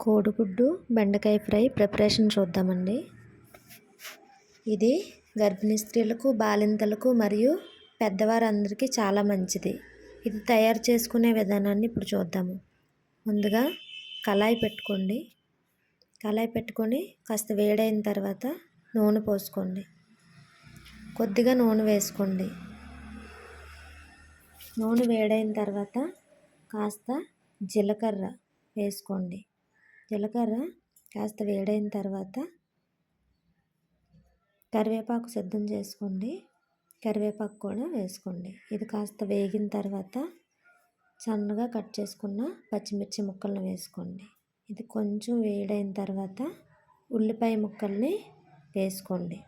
కోడిగుడ్డు బెండకాయ fry preparation చూద్దామండి. ఇది గర్భిణీ స్త్రీలకు బాలింతలకు మరియు పెద్దవారందరికీ చాలా మంచిది. ఇది తయారు చేసుకునే విధానాన్ని ఇప్పుడు చూద్దాము. ముందుగా కళాయి పెట్టుకోండి. కళాయి పెట్టుకొని కాస్త వేడైన తర్వాత నూనె పోసుకోండి. కొద్దిగా నూనె వేసుకోండి. నూనె వేడైన తర్వాత కాస్త జీలకర్ర వేసుకోండి. జీలకర్ర కాస్త వేడైన తర్వాత కరివేపాకు సిద్ధం చేసుకోండి. కరివేపాకు కూడా వేసుకోండి. ఇది కాస్త వేగిన తర్వాత సన్నగా కట్ చేసుకున్న పచ్చిమిర్చి ముక్కలను వేసుకోండి. ఇది కొంచెం వేడైన తర్వాత ఉల్లిపాయ ముక్కల్ని వేసుకోండి.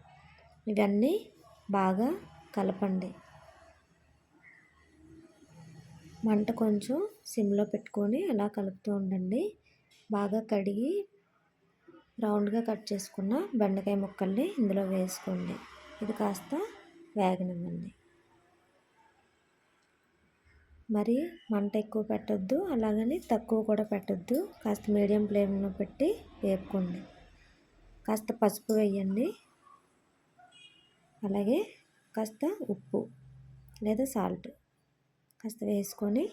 ఇవన్నీ బాగా కలపండి. మంట కొంచెం సిమ్లో పెట్టుకొని అలా కలుపుతూ ఉండండి. బాగా కడిగి రౌండ్గా కట్ చేసుకున్న బెండకాయ ముక్కల్ని ఇందులో వేసుకోండి. ఇది కాస్త వేగనివ్వండి. మరి మంట ఎక్కువ పెట్టద్దు అలాగని తక్కువ కూడా పెట్టద్దు. కాస్త మీడియం ఫ్లేమ్లో పెట్టి వేపుకోండి. కాస్త పసుపు వేయండి. అలాగే కాస్త ఉప్పు లేదా సాల్ట్ కాస్త వేసుకొని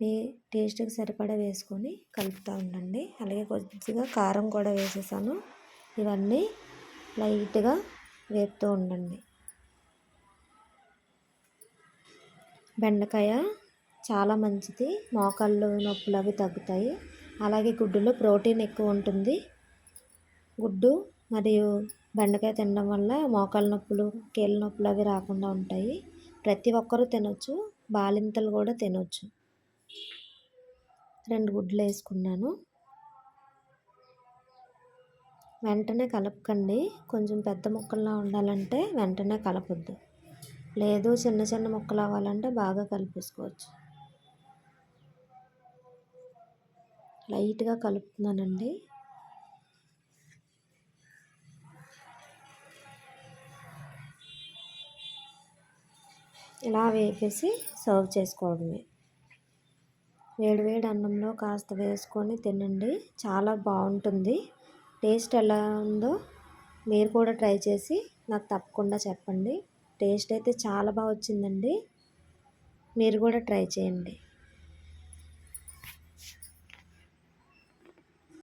మీ టేస్ట్కి సరిపడా వేసుకొని కలుపుతూ ఉండండి. అలాగే కొద్దిగా కారం కూడా వేసేసాను. ఇవన్నీ లైట్గా వేపుతూ ఉండండి. బెండకాయ చాలా మంచిది. మోకాళ్ళు నొప్పులు అవి తగ్గుతాయి. అలాగే గుడ్డులో ప్రోటీన్ ఎక్కువ ఉంటుంది. గుడ్డు మరియు బెండకాయ తినడం వల్ల మోకాళ్ళ నొప్పులు కీళ్ళ నొప్పులు అవి రాకుండా ఉంటాయి. ప్రతి ఒక్కరూ తినొచ్చు. బాలింతలు కూడా తినొచ్చు. రెండు గుడ్లు వేసుకున్నాను. వెంటనే కలపకండి. కొంచెం పెద్ద ముక్కల్లా ఉండాలంటే వెంటనే కలపొద్దు. లేదు చిన్న చిన్న ముక్కలు అవ్వాలంటే బాగా కలిపేసుకోవచ్చు. లైట్గా కలుపుతున్నానండి. ఇలా వేపేసి సర్వ్ చేసుకోవడమే. వేడివేడి అన్నంలో కాస్త వేసుకొని తినండి. చాలా బాగుంటుంది. టేస్ట్ ఎలా ఉందో మీరు కూడా ట్రై చేసి నాకు తప్పకుండా చెప్పండి. టేస్ట్ అయితే చాలా బాగా వచ్చిందండి. మీరు కూడా ట్రై చేయండి.